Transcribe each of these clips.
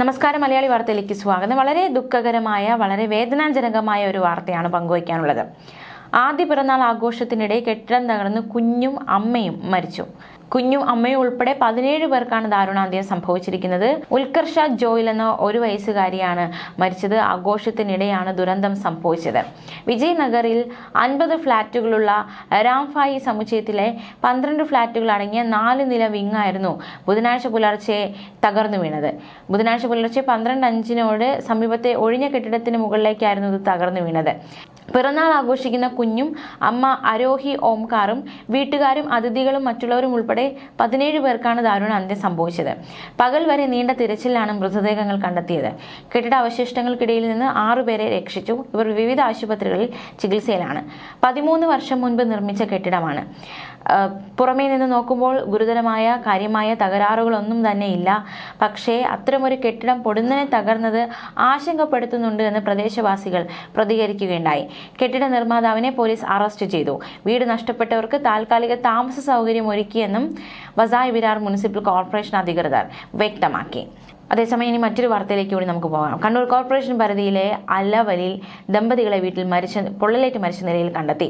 നമസ്കാരം മലയാളി വാർത്തയിലേക്ക് സ്വാഗതം. വളരെ ദുഃഖകരമായ വളരെ വേദനാജനകമായ ഒരു വാർത്തയാണ് പങ്കുവയ്ക്കാനുള്ളത്. ആദ്യ പിറന്നാൾ ആഘോഷത്തിനിടെ കെട്ടിടം തകർന്ന് കുഞ്ഞും അമ്മയും മരിച്ചു. കുഞ്ഞും അമ്മയും ഉൾപ്പെടെ പതിനേഴ് പേർക്കാണ് ദാരുണാന്ത്യം സംഭവിച്ചിരിക്കുന്നത്. ഉത്കർഷ ജോയിൽ എന്ന ഒരു വയസ്സുകാരിയാണ് മരിച്ചത്. ആഘോഷത്തിനിടെയാണ് ദുരന്തം സംഭവിച്ചത്. വിജയനഗറിൽ അൻപത് ഫ്ളാറ്റുകളുള്ള രാംഫായി സമുച്ചയത്തിലെ പന്ത്രണ്ട് ഫ്ളാറ്റുകൾ അടങ്ങിയ നാല് നില വിങ്ങായിരുന്നു ബുധനാഴ്ച പുലർച്ചെ തകർന്നു വീണത്. ബുധനാഴ്ച പുലർച്ചെ പന്ത്രണ്ട് അഞ്ചിനോട് സമീപത്തെ ഒഴിഞ്ഞ കെട്ടിടത്തിന് മുകളിലേക്കായിരുന്നു ഇത് തകർന്നു വീണത്. പിറന്നാൾ ആഘോഷിക്കുന്ന കുഞ്ഞും അമ്മ അരോഹി ഓംകാറും വീട്ടുകാരും അതിഥികളും മറ്റുള്ളവരും ഉൾപ്പെടെ പതിനേഴ് പേർക്കാണ് ദാരുണ അന്ത്യം സംഭവിച്ചത്. പകൽ വരെ നീണ്ട തിരച്ചിലാണ് മൃതദേഹങ്ങൾ കണ്ടെത്തിയത്. കെട്ടിട അവശിഷ്ടങ്ങൾക്കിടയിൽ നിന്ന് ആറുപേരെ രക്ഷിച്ചു. ഇവർ വിവിധ ആശുപത്രികളിൽ ചികിത്സയിലാണ്. പതിമൂന്ന് വർഷം മുൻപ് നിർമ്മിച്ച കെട്ടിടമാണ്. പുറമേ നിന്ന് നോക്കുമ്പോൾ ഗുരുതരമായ കാര്യമായ തകരാറുകളൊന്നും തന്നെ ഇല്ല. പക്ഷേ അത്തരമൊരു കെട്ടിടം പൊടുന്നനെ തകർന്നത് ആശങ്കപ്പെടുത്തുന്നുണ്ട് എന്ന് പ്രദേശവാസികൾ പ്രതികരിക്കുകയുണ്ടായി. കെട്ടിട നിർമ്മാതാവിനെ പോലീസ് അറസ്റ്റ് ചെയ്തു. വീട് നഷ്ടപ്പെട്ടവർക്ക് താൽക്കാലിക താമസ സൗകര്യം ഒരുക്കിയെന്നും വസായ് വിരാർ മുനിസിപ്പൽ കോർപ്പറേഷൻ അധികൃതർ വ്യക്തമാക്കി. അതേസമയം ഇനി മറ്റൊരു വാർത്തയിലേക്ക് കൂടി നമുക്ക് പോകാം. കണ്ണൂർ കോർപ്പറേഷൻ പരിധിയിലെ അല്ലവലിൽ ദമ്പതികളെ വീട്ടിൽ മരിച്ച പൊള്ളലേറ്റ് മരിച്ച നിലയിൽ കണ്ടെത്തി.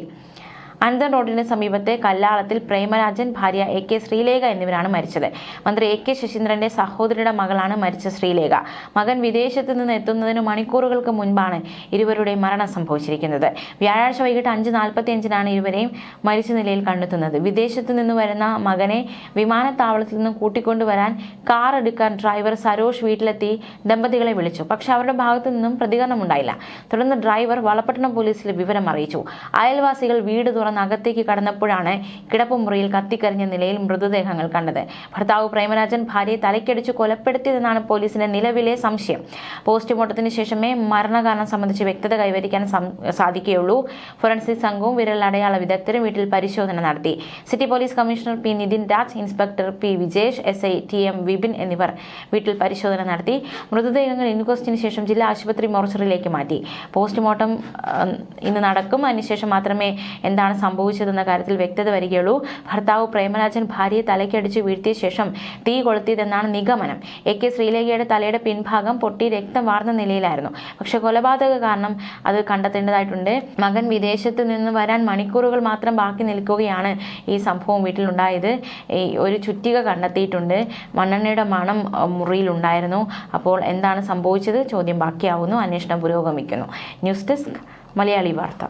അനന്തൻ റോഡിന് സമീപത്തെ കല്ലാളത്തിൽ പ്രേമരാജൻ ഭാര്യ എ കെ ശ്രീലേഖ എന്നിവരാണ് മരിച്ചത്. മന്ത്രി എ കെ ശശീന്ദ്രന്റെ സഹോദരിയുടെ മകളാണ് മരിച്ച ശ്രീലേഖ. മകൻ വിദേശത്ത് നിന്ന് എത്തുന്നതിന് മണിക്കൂറുകൾക്ക് മുൻപാണ് ഇരുവരുടെ മരണം സംഭവിച്ചിരിക്കുന്നത്. വ്യാഴാഴ്ച വൈകിട്ട് അഞ്ച് നാൽപ്പത്തി അഞ്ചിനാണ് ഇരുവരെയും മരിച്ച നിലയിൽ കണ്ടെത്തുന്നത്. വിദേശത്ത് നിന്ന് വരുന്ന മകനെ വിമാനത്താവളത്തിൽ നിന്ന് കൂട്ടിക്കൊണ്ടുവരാൻ കാർ എടുക്കാൻ ഡ്രൈവർ സരോഷ് വീട്ടിലെത്തി ദമ്പതികളെ വിളിച്ചു. പക്ഷെ അവരുടെ ഭാഗത്തു നിന്നും പ്രതികരണമുണ്ടായില്ല. തുടർന്ന് ഡ്രൈവർ വളപട്ടണം പോലീസിൽ വിവരം അറിയിച്ചു. അയൽവാസികൾ വീട് തുറന്ന് അകത്തേക്ക് കടന്നപ്പോഴാണ് കിടപ്പുമുറിയിൽ കത്തിക്കരിഞ്ഞ നിലയിൽ മൃതദേഹങ്ങൾ കണ്ടത്. ഭർത്താവ് പ്രേമരാജൻ ഭാര്യയെ തലയ്ക്കടിച്ച് കൊലപ്പെടുത്തിയതെന്നാണ് പോലീസിന്റെ നിലവിലെ സംശയം. പോസ്റ്റ്മോർട്ടത്തിന് ശേഷമേ മരണകാരണം സംബന്ധിച്ച് വ്യക്തത കൈവരിക്കാൻ സാധിക്കുകയുള്ളൂ. ഫോറൻസിക് സംഘവും വിരൽ അടയാള വിദഗ്ധരും വീട്ടിൽ പരിശോധന നടത്തി. City police commissioner P Nithin Raj inspector P Vijesh S I T M Vipin എന്നിവർ വീട്ടിൽ പരിശോധന നടത്തി. മൃതദേഹങ്ങൾ ഇൻക്വസ്റ്റിന് ശേഷം ജില്ലാ ആശുപത്രി മോർച്ചറിയിലേക്ക് മാറ്റി. പോസ്റ്റ്മോർട്ടം ഇന്ന് നടക്കും. അതിനുശേഷം മാത്രമേ എന്താണ് സംഭവിച്ചതെന്ന കാര്യത്തിൽ വ്യക്തത വരികയുള്ളൂ. ഭർത്താവ് പ്രേമരാജൻ ഭാര്യയെ തലയ്ക്കടിച്ച് വീഴ്ത്തിയ ശേഷം തീ കൊളുത്തിയതെന്നാണ് നിഗമനം. എ കെ ശ്രീലേഖയുടെ തലയുടെ പിൻഭാഗം പൊട്ടി രക്തം വാർന്ന നിലയിലായിരുന്നു. പക്ഷെ കൊലപാതക കാരണം അത് കണ്ടെത്തേണ്ടതായിട്ടുണ്ട്. മകൻ വിദേശത്ത് നിന്ന് വരാൻ മണിക്കൂറുകൾ മാത്രം ബാക്കി നിൽക്കുകയാണ് ഈ സംഭവം വീട്ടിലുണ്ടായത്. ഈ ഒരു ചുറ്റിക കണ്ടെത്തിയിട്ടുണ്ട്. മണ്ണെണ്ണയുടെ മണം മുറിയിലുണ്ടായിരുന്നു. അപ്പോൾ എന്താണ് സംഭവിച്ചത്? ചോദ്യം ബാക്കിയാവുന്നു. അന്വേഷണം പുരോഗമിക്കുന്നു. ന്യൂസ് ഡെസ്ക് മലയാളി വാർത്ത.